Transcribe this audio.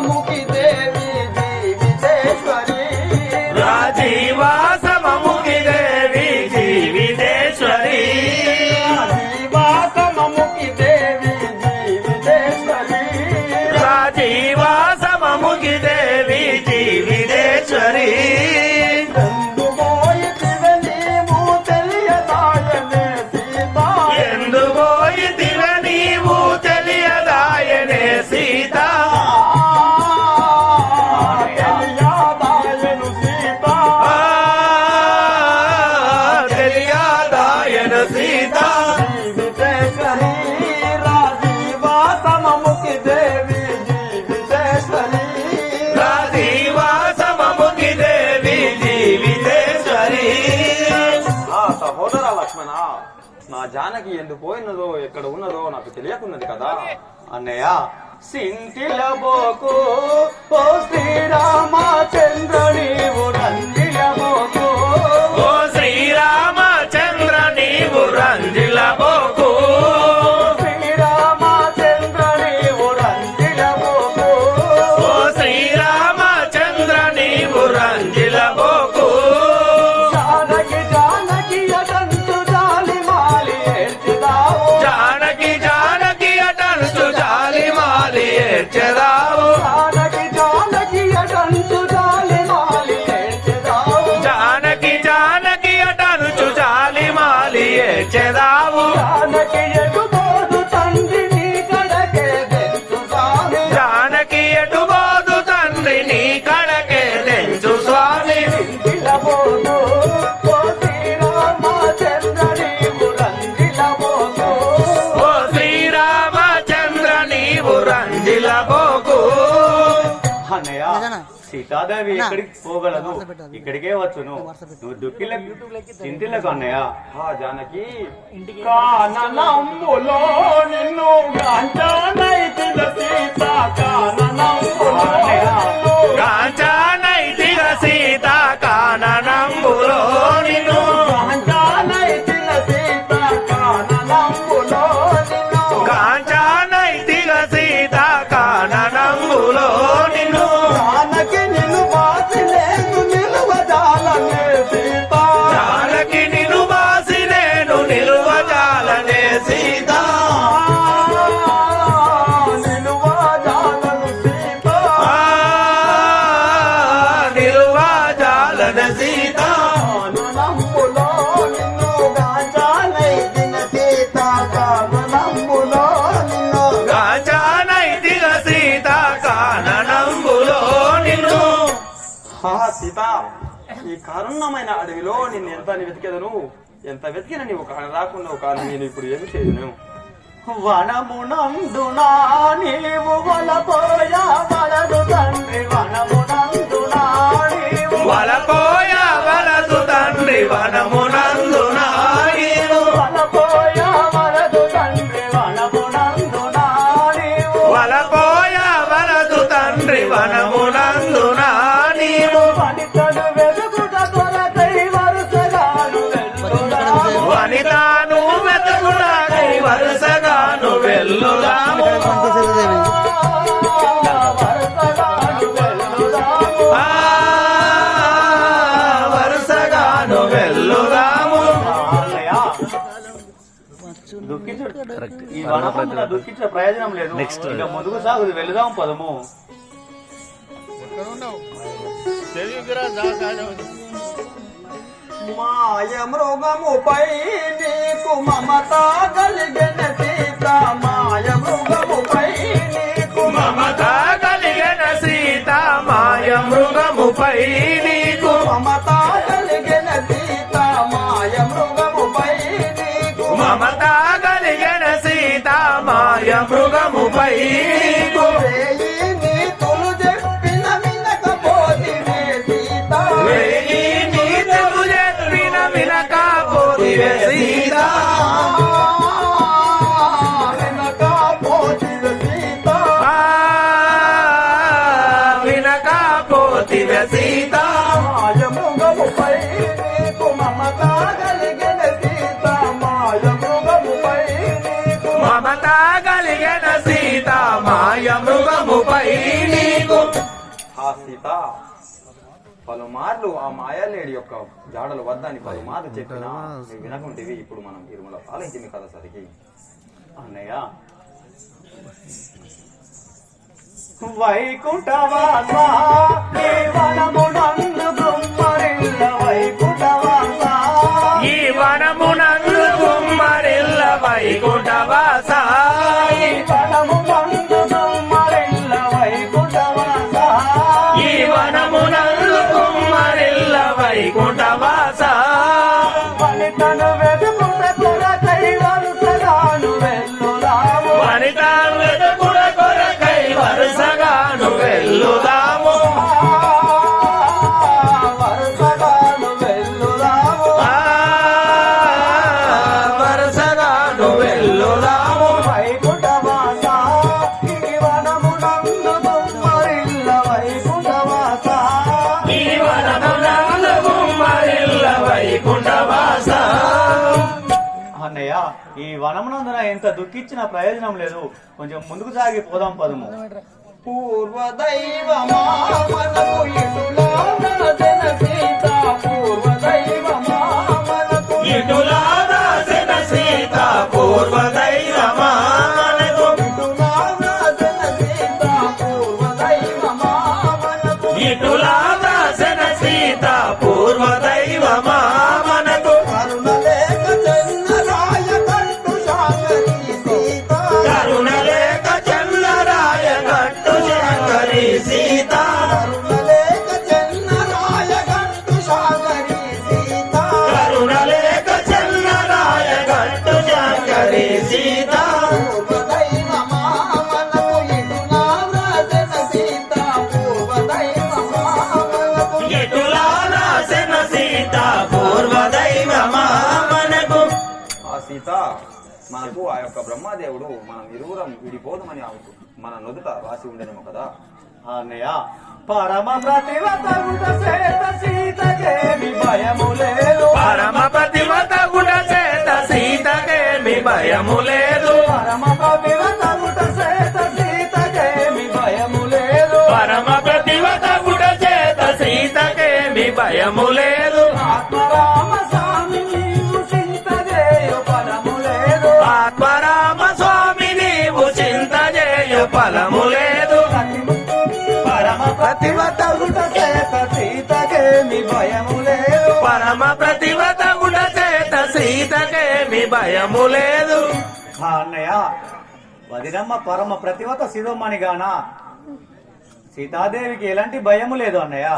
ಮುಗಿದ మనకి ఎందుకు పోయినదో ఎక్కడ ఉన్నదో నాకు తెలియకున్నది కదా. అన్నయ్య సింతిలబోకు ఓ శ్రీరామ్ దాదాపు ఎక్కడికి పోగలదు ఇక్కడికే వచ్చును. నువ్వు దుఃఖిల చింతిలకు జానకి. ఉత్తమమైన అడవిలో నిన్ను ఎంత వెతికేదను? ఎంత వెతికిన నీవు కాన రాకుండా ఒక నేను ఇప్పుడు ఏమి చేయను వనమునందునా నీవు వలపోయా వలదు తండ్రి వనమునందునా నీవు వలపోయా వలదు తండ్రి వనము దుఃఖించే ప్రయోజనం లేదు నెక్స్ట్ ముందుకు సాగు వెళ్దాం పదము మాయమ రోగము పై నీకు మమత కలిగిన సీతమ్మ Yeah. పలుమార్లు ఆ మాయాలేడి యొక్క జాడలు వద్దని పలుమార్లు చెప్పినా నువ్వు వినకుంటేవి ఇప్పుడు మనం తిరుమల ఆలోచించింది కదా సరికి అన్నయ్య. వైకుంఠవాస నీ వనమునందు బ్రహ్మరిల్ల వైకుంఠవాస. ఈ వనమునందు కుమ్మరిల్ల వైకుంఠవాస. వనమునందున ఎంత దుఃఖించిన ప్రయోజనం లేదు. కొంచెం ముందుకు సాగి పోదాం పదము. పూర్వదైవమా మనకు మనకు ఆ యొక్క బ్రహ్మదేవుడు మనం ఇరువురం విడిపోదమని మన నుదుట రాసి ఉండేనేమో కదా? అన్నయ్య పరమ ప్రతివత చేత సీతకేమి భయము లేదు. పరమ పతివత గుణ చేత సీతకేమి భయము లేదు. పరమ ప్రతివత చేత సీతకేమి భయము లేదు. పరమ ప్రతివత గుణ చేత సీతకేమి భయము లేదు. ప్రతివత చేత సీతకేమి భయము లేదు పరమ ప్రతివత గుణ చేత సీతకేమి భయము లేదు అన్నయ్య వదినమ్మ పరమ ప్రతివత శిరోమణి గాన సీతాదేవికి ఎలాంటి భయము లేదు అన్నయ్య.